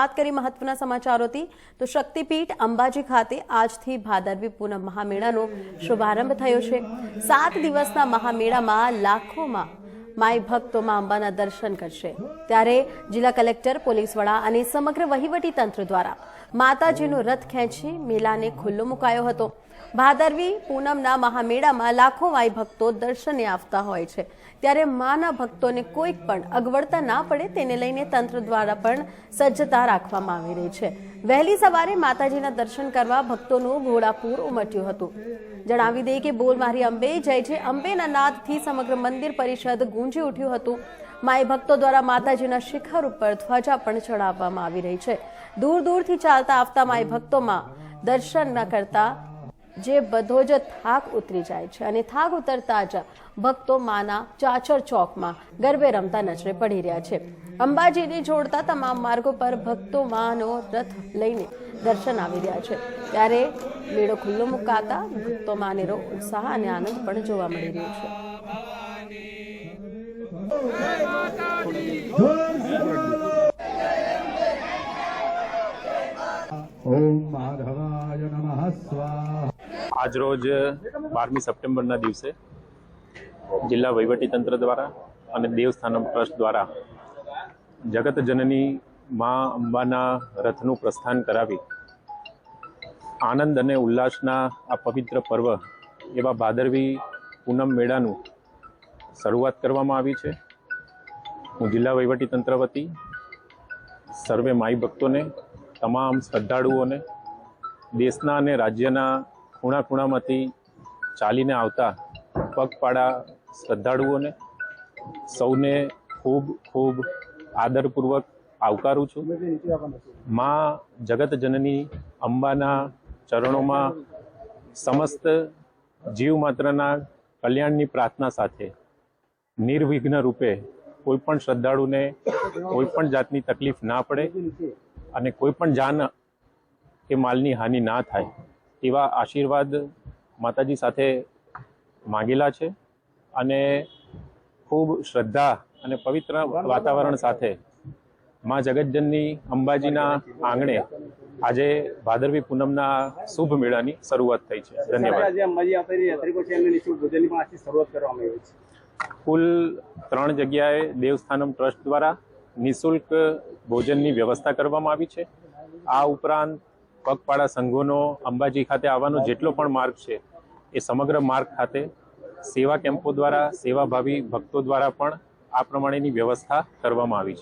વાત કરી મહત્વના સમાચારોથી, તો શક્તિપીઠ અંબાજી ખાતે આજથી ભાદરવી પૂનમ મહામેળાનો શુભારંભ થયો છે. સાત દિવસના મહામેળામાં લાખોમાં માય ભક્તો મા અંબાના દર્શન કરશે. ત્યારે જિલ્લા કલેક્ટર, પોલીસ વડા અને સમગ્ર વહીવટી તંત્ર દ્વારા માતાજીનો રથ ખેંચી મેળાને ખુલ્લો મુકાયો હતો. ભાદરવી પૂનમના મહામેળામાં લાખો વાય ભક્તો દર્શને આવતા હોય છે. ત્યારે માના ભક્તોને કોઈક પણ અગવડતા ના પડે તેને લઈને તંત્ર દ્વારા પણ સજ્જતા રાખવામાં આવી રહી છે. વહેલી સવારે માતાજીના દર્શન કરવા ભક્તોનું ઘોડાપૂર ઉમટ્યું હતું. જણાવી દઈએ કે બોલ મારી અંબે જય છે. અંબેના નાદથી સમગ્ર મંદિર પરિષદ ગુંજી ઉઠ્યું હતું. માય ભક્તો દ્વારા માતાજીના શિખર ઉપર ધ્વજા પણ ચડાવવામાં આવી રહી છે. દૂર દૂરથી ચાલતા આવતા માય ભક્તોમાં દર્શન ન કરતા જે બધો જ થાક ઉતરી જાય છે અને થાક ઉતરતા જ ભક્તો માના ચાચર ચોકમાં ગરબે રમતા નજરે પડી રહ્યા છે. અંબાજીને જોડતા તમામ માર્ગો પર ભક્તો માનો રથ લઈને દર્શન આવી રહ્યા છે. ત્યારે મેળો ખુલ્લો મુકાતા ભક્તો માનેરો ઉત્સાહ અને આનંદ પણ જોવા મળી રહ્યો છે. ઓમ સ્વાહા આજરોજ બારમી સપ્ટેમ્બરના દિવસે જિલ્લા વહીવટીતંત્ર દ્વારા અને દેવસ્થાનમ ટ્રસ્ટ દ્વારા જગત જનની મા અંબાના રથનું પ્રસ્થાન કરાવી આનંદ અને ઉલ્લાસના આ પવિત્ર પર્વ એવા ભાદરવી પૂનમ મેળાનું શરૂઆત કરવામાં આવી છે. હું જિલ્લા વહીવટીતંત્ર વતી સર્વે માઈ ભક્તોને, તમામ શ્રદ્ધાળુઓને, દેશના અને રાજ્યના ખૂણા ખૂણામાંથી ચાલીને આવતા પગપાળા શ્રદ્ધાળુઓને સૌને ખૂબ ખૂબ આદરપૂર્વક આવકારું છું. માં જગત જનની અંબાના ચરણોમાં સમસ્ત જીવ માત્રના કલ્યાણની પ્રાર્થના સાથે નિર્વિઘ્ન રૂપે કોઈ પણ શ્રદ્ધાળુને કોઈ પણ જાતની તકલીફ ના પડે અને કોઈ પણ જાન કે માલની હાનિ ના થાય. એવા આશીર્વાદ માતાજી સાથે માંગેલા છે અને ખૂબ શ્રદ્ધા અને પવિત્ર વાતાવરણ સાથે માં જગતજનની અંબાજીના આંગણે આજે ભાદરવી પૂનમના શુભ મેળાની શરૂઆત થઈ છે. ધન્યવાદ. કુલ ત્રણ જગ્યાએ દેવસ્થાનમ ટ્રસ્ટ દ્વારા નિઃશુલ્ક ભોજનની વ્યવસ્થા કરવામાં આવી છે. આ ઉપરાંત પગપાળા સંઘોનો અંબાજી ખાતે આવવાનો જેટલો પણ માર્ગ છે, એ સમગ્ર માર્ગ ખાતે સેવા કેમ્પો દ્વારા, સેવાભાવી ભક્તો દ્વારા પણ આ પ્રમાણેની વ્યવસ્થા કરવામાં આવી છે.